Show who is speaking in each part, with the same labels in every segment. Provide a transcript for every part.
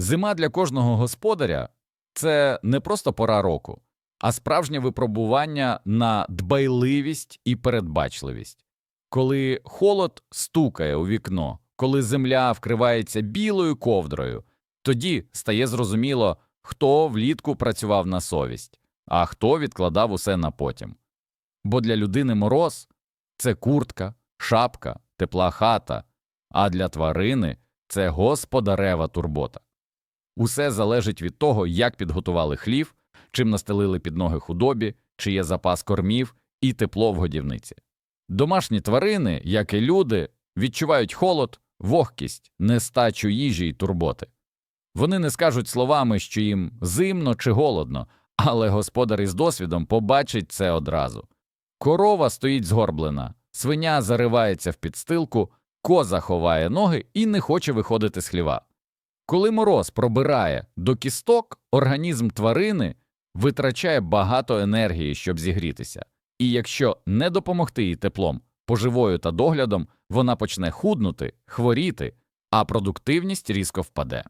Speaker 1: Зима для кожного господаря це не просто пора року, а справжнє випробування на дбайливість і передбачливість. Коли холод стукає у вікно, коли земля вкривається білою ковдрою, тоді стає зрозуміло, хто влітку працював на совість, а хто відкладав усе на потім. Бо для людини мороз це куртка, шапка, тепла хата, а для тварини це господарева турбота. Усе залежить від того, як підготували хлів, чим настелили під ноги худобі, чи є запас кормів і тепло в годівниці. Домашні тварини, як і люди, відчувають холод, вогкість, нестачу їжі й турботи. Вони не скажуть словами, що їм зимно чи голодно, але господар із досвідом побачить це одразу. Корова стоїть згорблена, свиня заривається в підстилку, коза ховає ноги і не хоче виходити з хліва. Коли мороз пробирає до кісток, організм тварини витрачає багато енергії, щоб зігрітися, і якщо не допомогти їй теплом, поживою та доглядом, вона почне худнути, хворіти, а продуктивність різко впаде.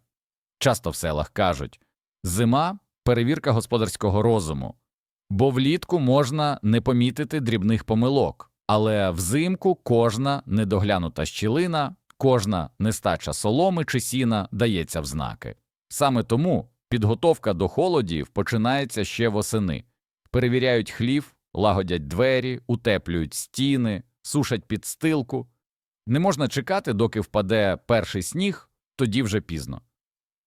Speaker 1: Часто в селах кажуть зима перевірка господарського розуму, бо влітку можна не помітити дрібних помилок, але взимку кожна недоглянута щілина, кожна нестача соломи чи сіна дається в знаки. Саме тому підготовка до холодів починається ще восени. Перевіряють хлів, лагодять двері, утеплюють стіни, сушать підстилку. Не можна чекати, доки впаде перший сніг, тоді вже пізно.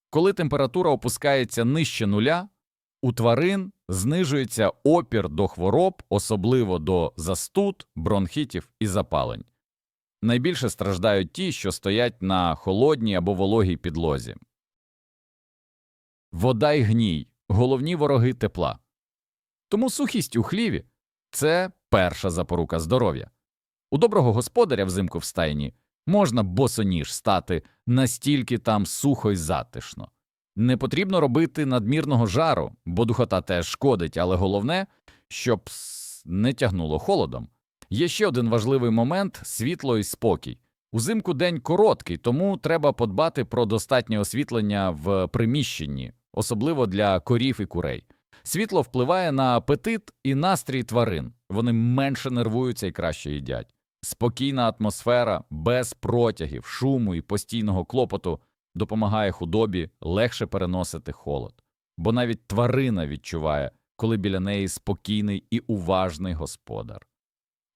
Speaker 1: Коли температура опускається нижче нуля, у тварин знижується опір до хвороб, особливо до застуд, бронхітів і запалень. Найбільше страждають ті, що стоять на холодній або вологій підлозі. Вода й гній головні вороги тепла. Тому сухість у хліві це перша запорука здоров'я. У доброго господаря взимку в стайні можна босоніж стати настільки там сухо й затишно. Не потрібно робити надмірного жару, бо духота теж шкодить, але головне, щоб не тягнуло холодом. Є ще один важливий момент світло і спокій. Узимку день короткий, тому треба подбати про достатнє освітлення в приміщенні, особливо для корів і курей. Світло впливає на апетит і настрій тварин. Вони менше нервуються і краще їдять. Спокійна атмосфера, без протягів, шуму і постійного клопоту допомагає худобі легше переносити холод. Бо навіть тварина відчуває, коли біля неї спокійний і уважний господар.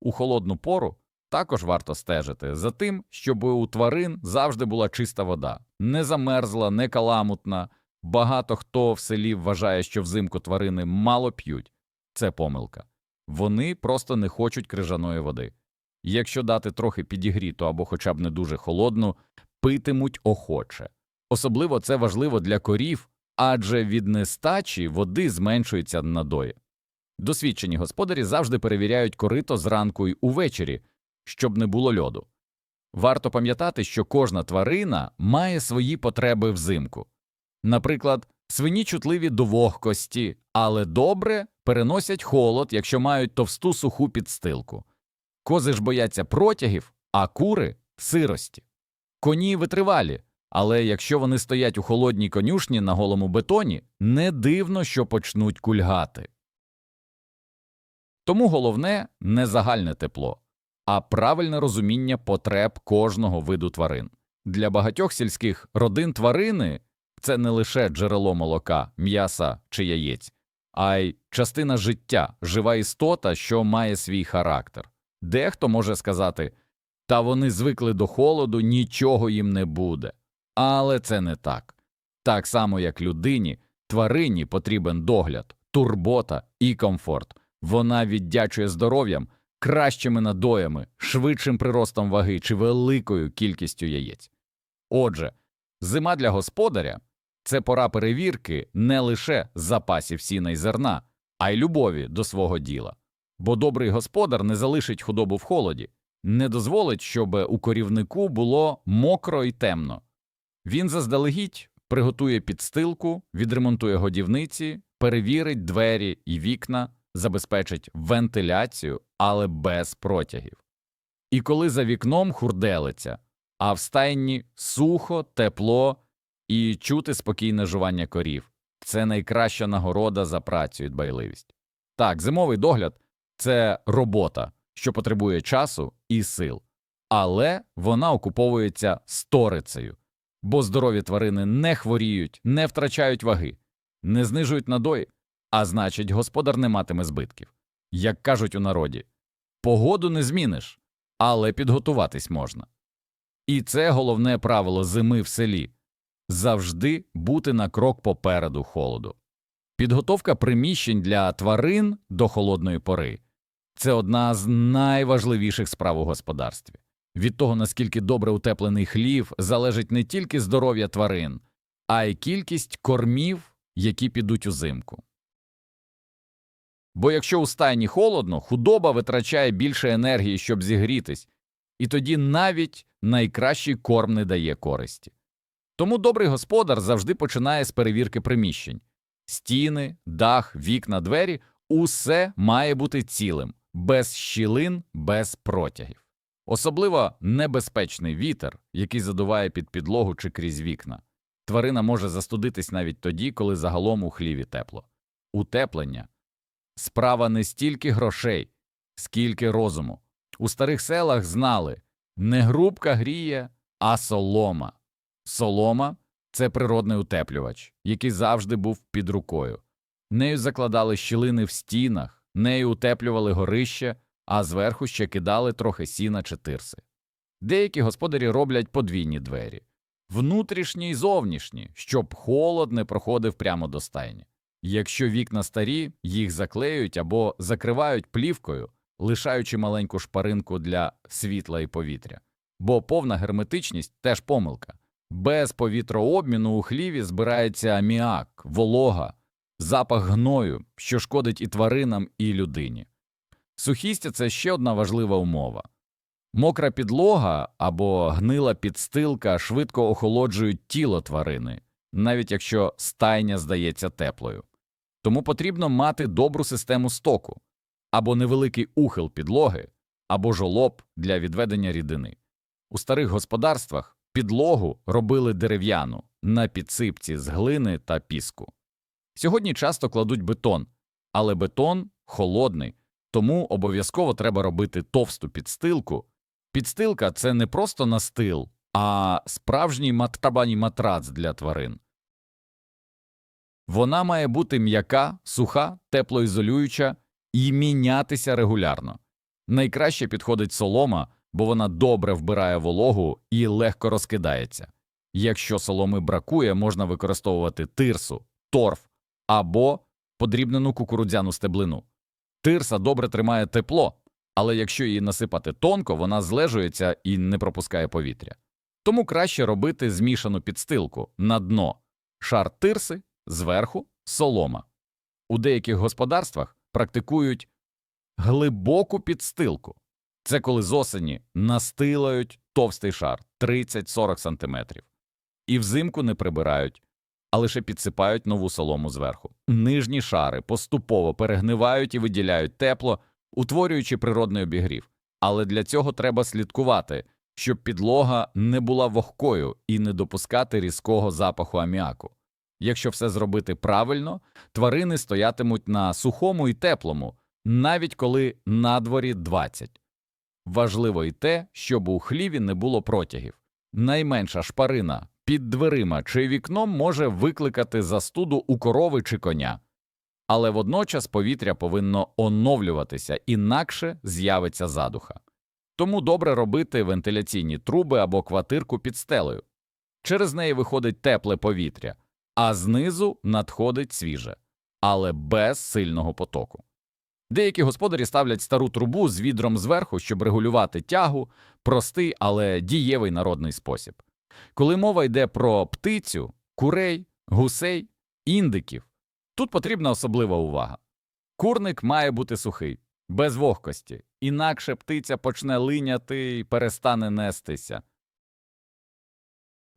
Speaker 1: У холодну пору також варто стежити за тим, щоб у тварин завжди була чиста вода, не замерзла, не каламутна. Багато хто в селі вважає, що взимку тварини мало п'ють. Це помилка. Вони просто не хочуть крижаної води. Якщо дати трохи підігріту або хоча б не дуже холодну, питимуть охоче. Особливо це важливо для корів, адже від нестачі води зменшується надої. Досвідчені господарі завжди перевіряють корито зранку й увечері, щоб не було льоду. Варто пам'ятати, що кожна тварина має свої потреби взимку. Наприклад, свині чутливі до вогкості, але добре переносять холод, якщо мають товсту суху підстилку. Кози ж бояться протягів, а кури сирості. Коні витривалі, але якщо вони стоять у холодній конюшні на голому бетоні, не дивно, що почнуть кульгати. Тому головне не загальне тепло, а правильне розуміння потреб кожного виду тварин. Для багатьох сільських родин тварини це не лише джерело молока, м'яса чи яєць, а й частина життя, жива істота, що має свій характер. Дехто може сказати та вони звикли до холоду, нічого їм не буде. Але це не так. Так само, як людині, тварині потрібен догляд, турбота і комфорт. Вона віддячує здоров'ям, кращими надоями, швидшим приростом ваги чи великою кількістю яєць. Отже, зима для господаря це пора перевірки не лише запасів сіна й зерна, а й любові до свого діла. Бо добрий господар не залишить худобу в холоді, не дозволить, щоб у корівнику було мокро і темно. Він заздалегідь приготує підстилку, відремонтує годівниці, перевірить двері і вікна, забезпечить вентиляцію, але без протягів. І коли за вікном хурделиться, а в стайні сухо, тепло і чути спокійне жування корів. Це найкраща нагорода за працю і дбайливість. Так, зимовий догляд це робота, що потребує часу і сил, але вона окуповується сторицею, бо здорові тварини не хворіють, не втрачають ваги, не знижують надої, а значить, господар не матиме збитків. Як кажуть у народі, погоду не зміниш, але підготуватись можна. І це головне правило зими в селі завжди бути на крок попереду холоду. Підготовка приміщень для тварин до холодної пори це одна з найважливіших справ у господарстві. Від того, наскільки добре утеплений хлів, залежить не тільки здоров'я тварин, а й кількість кормів, які підуть узимку. Бо якщо у стайні холодно, худоба витрачає більше енергії, щоб зігрітись, і тоді навіть найкращий корм не дає користі. Тому добрий господар завжди починає з перевірки приміщень стіни, дах, вікна, двері усе має бути цілим, без щілин, без протягів. Особливо небезпечний вітер, який задуває під підлогу чи крізь вікна. Тварина може застудитись навіть тоді, коли загалом у хліві тепло. Утеплення справа не стільки грошей, скільки розуму. У старих селах знали не грубка гріє, а солома. Солома це природний утеплювач, який завжди був під рукою. Нею закладали щілини в стінах, нею утеплювали горище, а зверху ще кидали трохи сіна чи тирси. Деякі господарі роблять подвійні двері внутрішні й зовнішні, щоб холод не проходив прямо до стайні. Якщо вікна старі, їх заклеюють або закривають плівкою, лишаючи маленьку шпаринку для світла і повітря. Бо повна герметичність теж помилка. Без повітрообміну у хліві збирається аміак, волога, запах гною, що шкодить і тваринам, і людині. Сухістя це ще одна важлива умова. Мокра підлога або гнила підстилка швидко охолоджують тіло тварини, навіть якщо стайня здається теплою. Тому потрібно мати добру систему стоку або невеликий ухил підлоги, або жолоб для відведення рідини. У старих господарствах підлогу робили дерев'яну на підсипці з глини та піску. Сьогодні часто кладуть бетон, але бетон холодний, тому обов'язково треба робити товсту підстилку. Підстилка це не просто настил, а справжній матрабаній матрац для тварин. Вона має бути м'яка, суха, теплоізолююча і мінятися регулярно. Найкраще підходить солома, бо вона добре вбирає вологу і легко розкидається. Якщо соломи бракує, можна використовувати тирсу, торф або подрібнену кукурудзяну стеблину. Тирса добре тримає тепло, але якщо її насипати тонко, вона злежується і не пропускає повітря. Тому краще робити змішану підстилку на дно шар тирси, зверху солома. У деяких господарствах практикують глибоку підстилку. Це коли з осені настилають товстий шар 30-40 см. І взимку не прибирають, а лише підсипають нову солому зверху. Нижні шари поступово перегнивають і виділяють тепло, утворюючи природний обігрів. Але для цього треба слідкувати, щоб підлога не була вогкою і не допускати різкого запаху аміаку. Якщо все зробити правильно, тварини стоятимуть на сухому і теплому, навіть коли надворі 20. Важливо й те, щоб у хліві не було протягів. Найменша шпарина під дверима чи вікном може викликати застуду у корови чи коня, але водночас повітря повинно оновлюватися, інакше з'явиться задуха. Тому добре робити вентиляційні труби або квартирку під стелею. Через неї виходить тепле повітря, а знизу надходить свіже, але без сильного потоку. Деякі господарі ставлять стару трубу з відром зверху, щоб регулювати тягу, простий, але дієвий народний спосіб. Коли мова йде про птицю, курей, гусей, індиків, тут потрібна особлива увага. Курник має бути сухий, без вогкості, інакше птиця почне линяти і перестане нестися.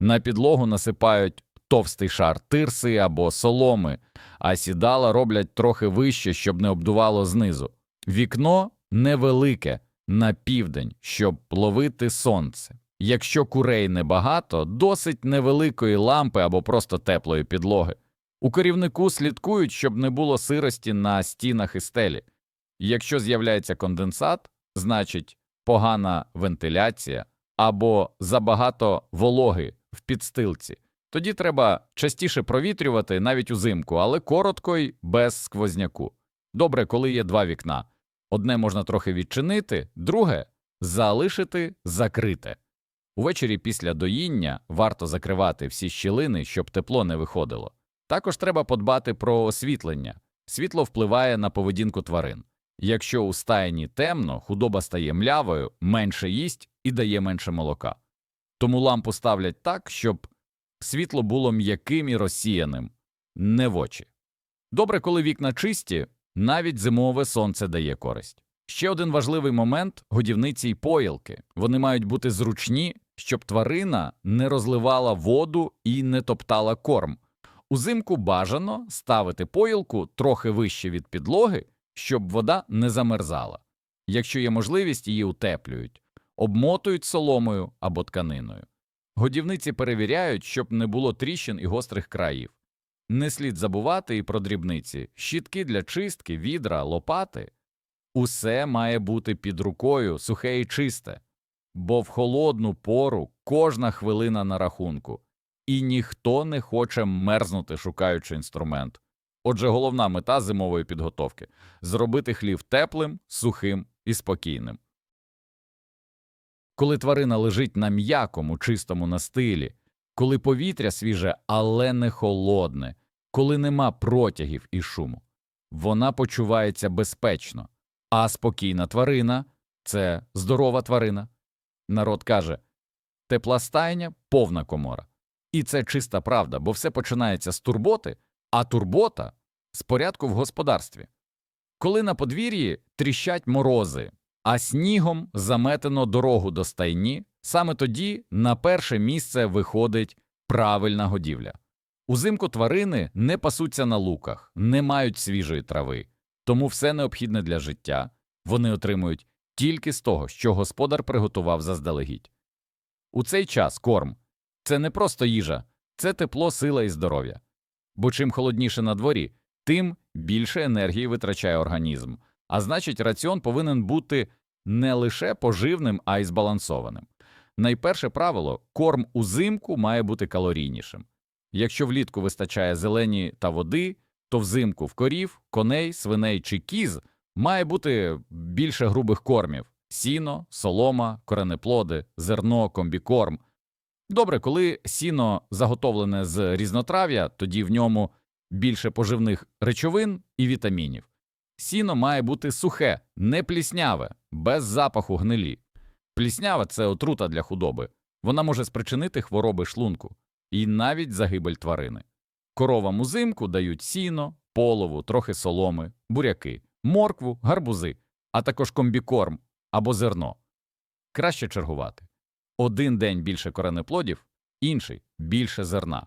Speaker 1: На підлогу насипають товстий шар тирси або соломи, а сідала роблять трохи вище, щоб не обдувало знизу. Вікно невелике на південь, щоб ловити сонце. Якщо курей небагато, досить невеликої лампи або просто теплої підлоги. У керівнику слідкують, щоб не було сирості на стінах і стелі. Якщо з'являється конденсат, значить погана вентиляція або забагато вологи в підстилці. Тоді треба частіше провітрювати навіть узимку, але коротко й без сквозняку. Добре, коли є два вікна. Одне можна трохи відчинити, друге залишити закрите. Увечері після доїння варто закривати всі щілини, щоб тепло не виходило. Також треба подбати про освітлення. Світло впливає на поведінку тварин. Якщо у стайні темно, худоба стає млявою, менше їсть і дає менше молока. Тому лампу ставлять так, щоб світло було м'яким і розсіяним, не в очі. Добре, коли вікна чисті, навіть зимове сонце дає користь. Ще один важливий момент годівниці й поїлки. Вони мають бути зручні, щоб тварина не розливала воду і не топтала корм. Узимку бажано ставити поїлку трохи вище від підлоги, щоб вода не замерзала. Якщо є можливість, її утеплюють, обмотують соломою або тканиною. Годівниці перевіряють, щоб не було тріщин і гострих країв. Не слід забувати і про дрібниці, щітки для чистки, відра, лопати. Усе має бути під рукою, сухе і чисте, бо в холодну пору кожна хвилина на рахунку, і ніхто не хоче мерзнути, шукаючи інструмент. Отже, головна мета зимової підготовки зробити хлів теплим, сухим і спокійним. Коли тварина лежить на м'якому, чистому настилі, коли повітря свіже, але не холодне, коли нема протягів і шуму, вона почувається безпечно, а спокійна тварина це здорова тварина. Народ каже тепла стайня повна комора. І це чиста правда, бо все починається з турботи, а турбота з порядку в господарстві. Коли на подвір'ї тріщать морози, а снігом заметено дорогу до стайні, саме тоді на перше місце виходить правильна годівля. Узимку тварини не пасуться на луках, не мають свіжої трави, тому все необхідне для життя вони отримують тільки з того, що господар приготував заздалегідь. У цей час корм це не просто їжа, це тепло, сила і здоров'я. Бо чим холодніше на дворі, тим більше енергії витрачає організм, а значить, раціон повинен бути не лише поживним, а й збалансованим. Найперше правило корм узимку має бути калорійнішим. Якщо влітку вистачає зелені та води, то взимку в корів, коней, свиней чи кіз має бути більше грубих кормів сіно, солома, коренеплоди, зерно, комбікорм. Добре, коли сіно заготовлене з різнотрав'я, тоді в ньому більше поживних речовин і вітамінів. Сіно має бути сухе, не плісняве, без запаху гнилі. Пліснява це отрута для худоби. Вона може спричинити хвороби шлунку і навіть загибель тварини. Коровам узимку дають сіно, полову, трохи соломи, буряки, моркву, гарбузи, а також комбікорм або зерно. Краще чергувати. Один день більше коренеплодів, інший більше зерна.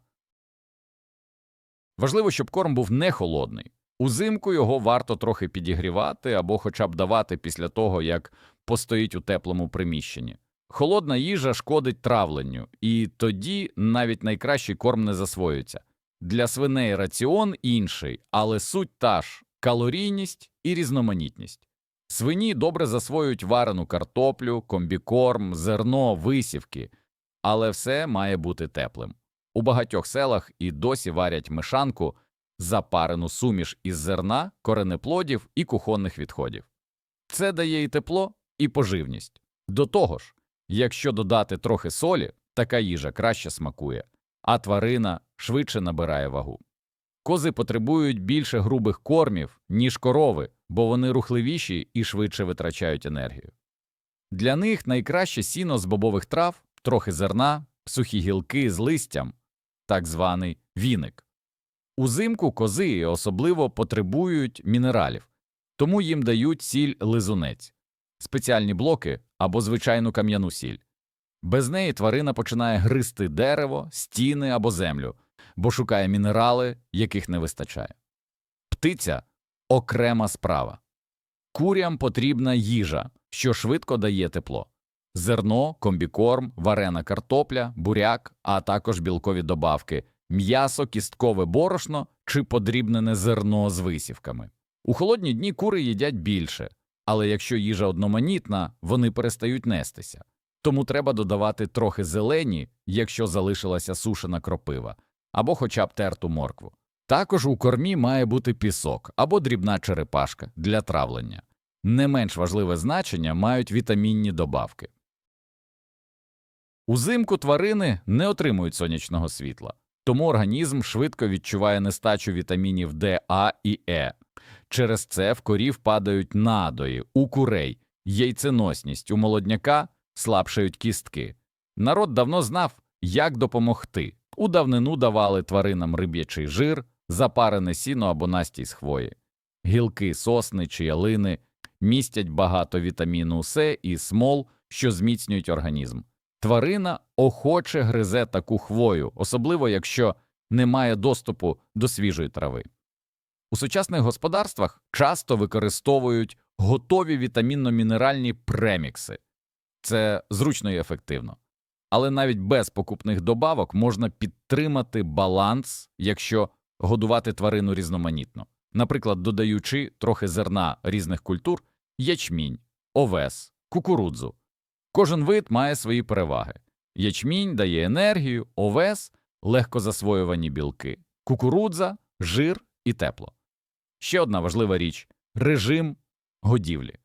Speaker 1: Важливо, щоб корм був не холодний. Узимку його варто трохи підігрівати або хоча б давати після того, як постоїть у теплому приміщенні. Холодна їжа шкодить травленню, і тоді навіть найкращий корм не засвоюється. Для свиней раціон інший, але суть та ж калорійність і різноманітність. Свині добре засвоюють варену картоплю, комбікорм, зерно, висівки, але все має бути теплим. У багатьох селах і досі варять мешанку запарену суміш із зерна, коренеплодів і кухонних відходів. Це дає і тепло, і поживність. До того ж, якщо додати трохи солі, така їжа краще смакує, а тварина швидше набирає вагу. Кози потребують більше грубих кормів, ніж корови, бо вони рухливіші і швидше витрачають енергію. Для них найкраще сіно з бобових трав, трохи зерна, сухі гілки з листям, так званий віник. Узимку кози особливо потребують мінералів, тому їм дають сіль лизунець, спеціальні блоки або звичайну кам'яну сіль. Без неї тварина починає гризти дерево, стіни або землю, бо шукає мінерали, яких не вистачає. Птиця окрема справа. Курям потрібна їжа, що швидко дає тепло. зерно, комбікорм, варена картопля, буряк, а також білкові добавки, м'ясо, кісткове борошно чи подрібнене зерно з висівками. У холодні дні кури їдять більше, але якщо їжа одноманітна, вони перестають нестися. Тому треба додавати трохи зелені, якщо залишилася сушена кропива, або хоча б терту моркву. Також у кормі має бути пісок або дрібна черепашка для травлення. Не менш важливе значення мають вітамінні добавки. Узимку тварини не отримують сонячного світла, тому організм швидко відчуває нестачу вітамінів Д, А і Е. Через це в корів падають надої, у курей, яйценосність, у молодняка слабшають кістки. Народ давно знав, як допомогти. У давнину давали тваринам риб'ячий жир, запарене сіно або настій з хвої. Гілки сосни чи ялини містять багато вітаміну С і смол, що зміцнюють організм. Тварина охоче гризе таку хвою, особливо якщо немає доступу до свіжої трави. У сучасних господарствах часто використовують готові вітамінно-мінеральні премікси. Це зручно і ефективно. Але навіть без покупних добавок можна підтримати баланс, якщо годувати тварину різноманітно, наприклад, додаючи трохи зерна різних культур, ячмінь, овес, кукурудзу. Кожен вид має свої переваги. Ячмінь дає енергію, овес легко засвоювані білки, кукурудза, жир і тепло. Ще одна важлива річ режим годівлі.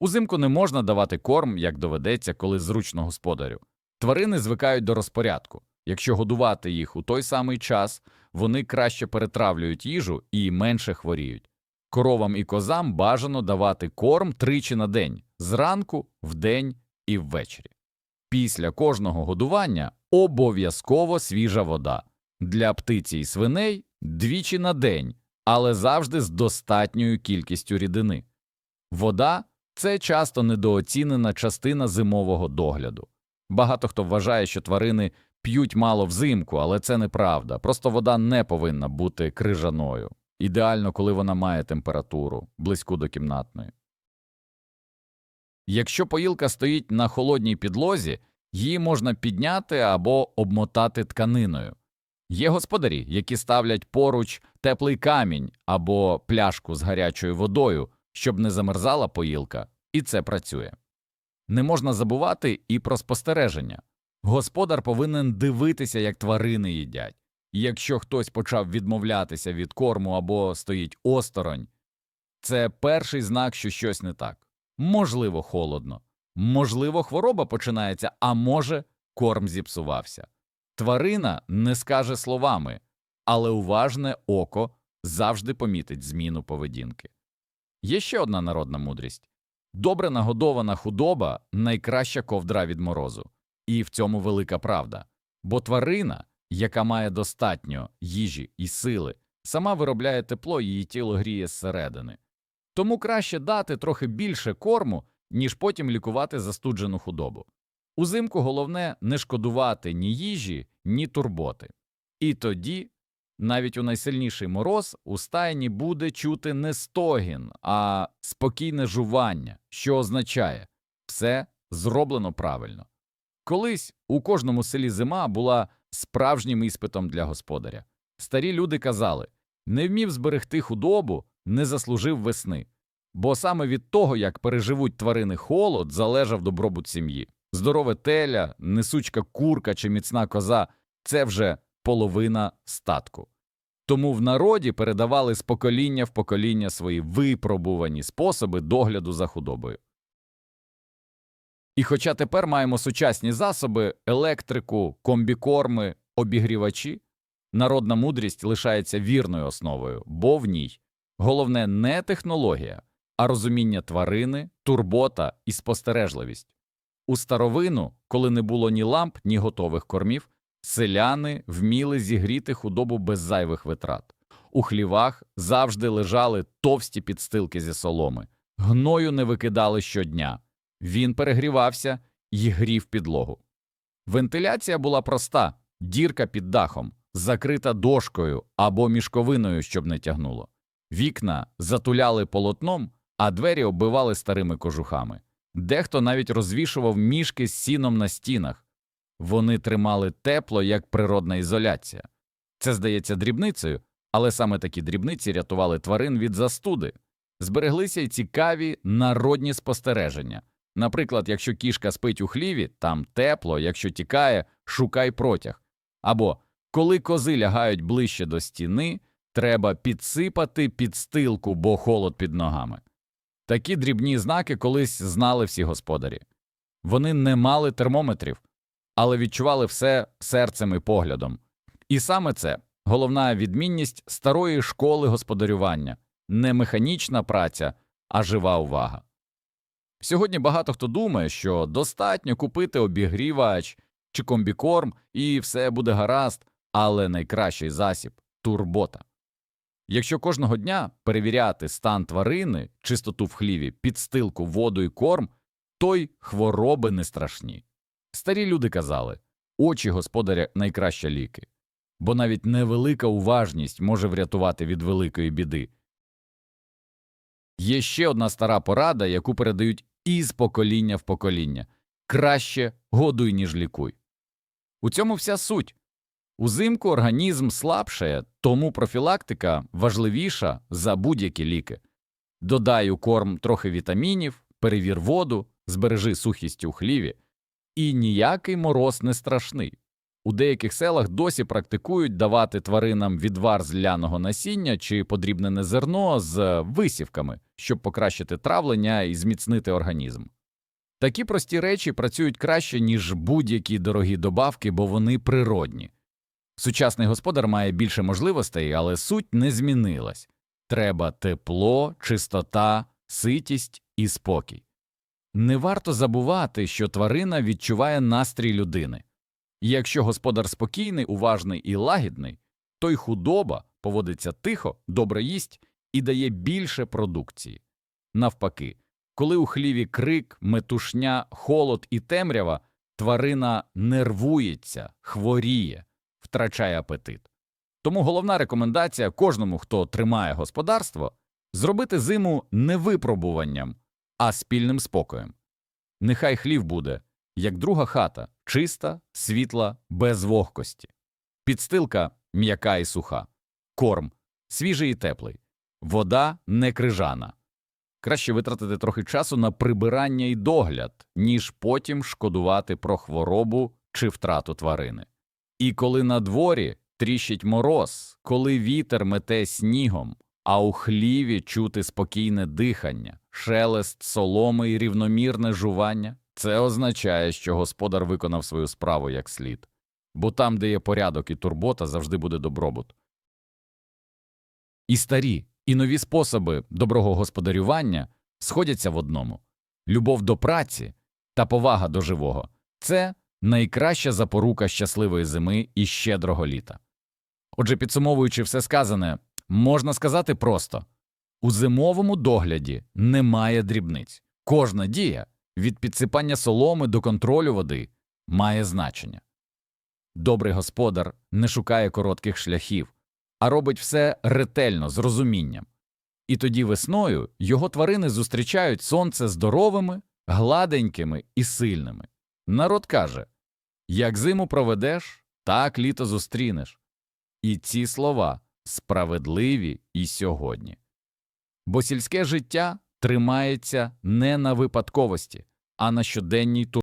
Speaker 1: Узимку не можна давати корм, як доведеться, коли зручно господарю. Тварини звикають до розпорядку. Якщо годувати їх у той самий час, вони краще перетравлюють їжу і менше хворіють. Коровам і козам бажано давати корм тричі на день зранку, вдень і ввечері. Після кожного годування обов'язково свіжа вода. Для птиці і свиней двічі на день, але завжди з достатньою кількістю рідини. Вода це часто недооцінена частина зимового догляду. Багато хто вважає, що тварини п'ють мало взимку, але це неправда. Просто вода не повинна бути крижаною. Ідеально, коли вона має температуру близьку до кімнатної. Якщо поїлка стоїть на холодній підлозі, її можна підняти або обмотати тканиною. Є господарі, які ставлять поруч теплий камінь або пляшку з гарячою водою, щоб не замерзала поїлка, і це працює. Не можна забувати і про спостереження. Господар повинен дивитися, як тварини їдять. І якщо хтось почав відмовлятися від корму або стоїть осторонь, це перший знак, що щось не так. Можливо, холодно, можливо, хвороба починається, а може, корм зіпсувався. Тварина не скаже словами, але уважне око завжди помітить зміну поведінки. Є ще одна народна мудрість добре нагодована худоба найкраща ковдра від морозу, і в цьому велика правда. Бо тварина, яка має достатньо їжі і сили, сама виробляє тепло, її тіло гріє зсередини. Тому краще дати трохи більше корму, ніж потім лікувати застуджену худобу. Узимку головне не шкодувати ні їжі, ні турботи. І тоді, навіть у найсильніший мороз, у стайні буде чути не стогін, а спокійне жування, що означає все зроблено правильно. Колись у кожному селі зима була справжнім іспитом для господаря. Старі люди казали не вмів зберегти худобу, не заслужив весни. Бо саме від того, як переживуть тварини холод, залежав добробут сім'ї. Здорове теля, несучка курка чи міцна коза це вже половина статку. Тому в народі передавали з покоління в покоління свої випробувані способи догляду за худобою. І хоча тепер маємо сучасні засоби, електрику, комбікорми, обігрівачі, народна мудрість лишається вірною основою, бо в ній головне не технологія, а розуміння тварини, турбота і спостережливість. У старовину, коли не було ні ламп, ні готових кормів, селяни вміли зігріти худобу без зайвих витрат. У хлівах завжди лежали товсті підстилки зі соломи, гною не викидали щодня. Він перегрівався і грів підлогу. Вентиляція була проста дірка під дахом, закрита дошкою або мішковиною, щоб не тягнуло. Вікна затуляли полотном, а двері оббивали старими кожухами. Дехто навіть розвішував мішки з сіном на стінах. Вони тримали тепло як природна ізоляція. Це здається дрібницею, але саме такі дрібниці рятували тварин від застуди. Збереглися й цікаві народні спостереження. Наприклад, якщо кішка спить у хліві, там тепло, якщо тікає, шукай протяг. Або коли кози лягають ближче до стіни, треба підсипати підстилку, бо холод під ногами. Такі дрібні знаки колись знали всі господарі. Вони не мали термометрів, але відчували все серцем і поглядом. І саме це головна відмінність старої школи господарювання не механічна праця, а жива увага. Сьогодні багато хто думає, що достатньо купити обігрівач чи комбікорм і все буде гаразд, але найкращий засіб турбота. Якщо кожного дня перевіряти стан тварини, чистоту в хліві, підстилку, воду і корм, то й хвороби не страшні. Старі люди казали очі господаря найкраща ліки, бо навіть невелика уважність може врятувати від великої біди. Є ще одна стара порада, яку передають із покоління в покоління краще годуй, ніж лікуй. У цьому вся суть. Узимку організм слабшає, тому профілактика важливіша за будь-які ліки. Додай у корм трохи вітамінів, перевір воду, збережи сухість у хліві, і ніякий мороз не страшний. У деяких селах досі практикують давати тваринам відвар з ляного насіння чи подрібнене зерно з висівками, щоб покращити травлення і зміцнити організм. Такі прості речі працюють краще, ніж будь-які дорогі добавки, бо вони природні. Сучасний господар має більше можливостей, але суть не змінилась треба тепло, чистота, ситість і спокій. Не варто забувати, що тварина відчуває настрій людини. І якщо господар спокійний, уважний і лагідний, то й худоба поводиться тихо, добре їсть і дає більше продукції. Навпаки, коли у хліві крик, метушня, холод і темрява, тварина нервується, хворіє, втрачає апетит. Тому головна рекомендація кожному, хто тримає господарство, зробити зиму не випробуванням, а спільним спокоєм. Нехай хлів буде, як друга хата, чиста, світла, без вогкості. Підстилка м'яка і суха, корм свіжий і теплий, вода не крижана. Краще витратити трохи часу на прибирання і догляд, ніж потім шкодувати про хворобу чи втрату тварини. І коли на дворі тріщить мороз, коли вітер мете снігом, а у хліві чути спокійне дихання, шелест соломи і рівномірне жування, це означає, що господар виконав свою справу як слід, бо там, де є порядок і турбота, завжди буде добробут. І старі, і нові способи доброго господарювання сходяться в одному любов до праці та повага до живого це найкраща запорука щасливої зими і щедрого літа. Отже, підсумовуючи все сказане, можна сказати просто у зимовому догляді немає дрібниць. Кожна дія від підсипання соломи до контролю води має значення. Добрий господар не шукає коротких шляхів, а робить все ретельно, з розумінням. І тоді весною його тварини зустрічають сонце здоровими, гладенькими і сильними. Народ каже як зиму проведеш, так літо зустрінеш. І ці слова справедливі і сьогодні. Бо сільське життя тримається не на випадковості, а на щоденній турботі.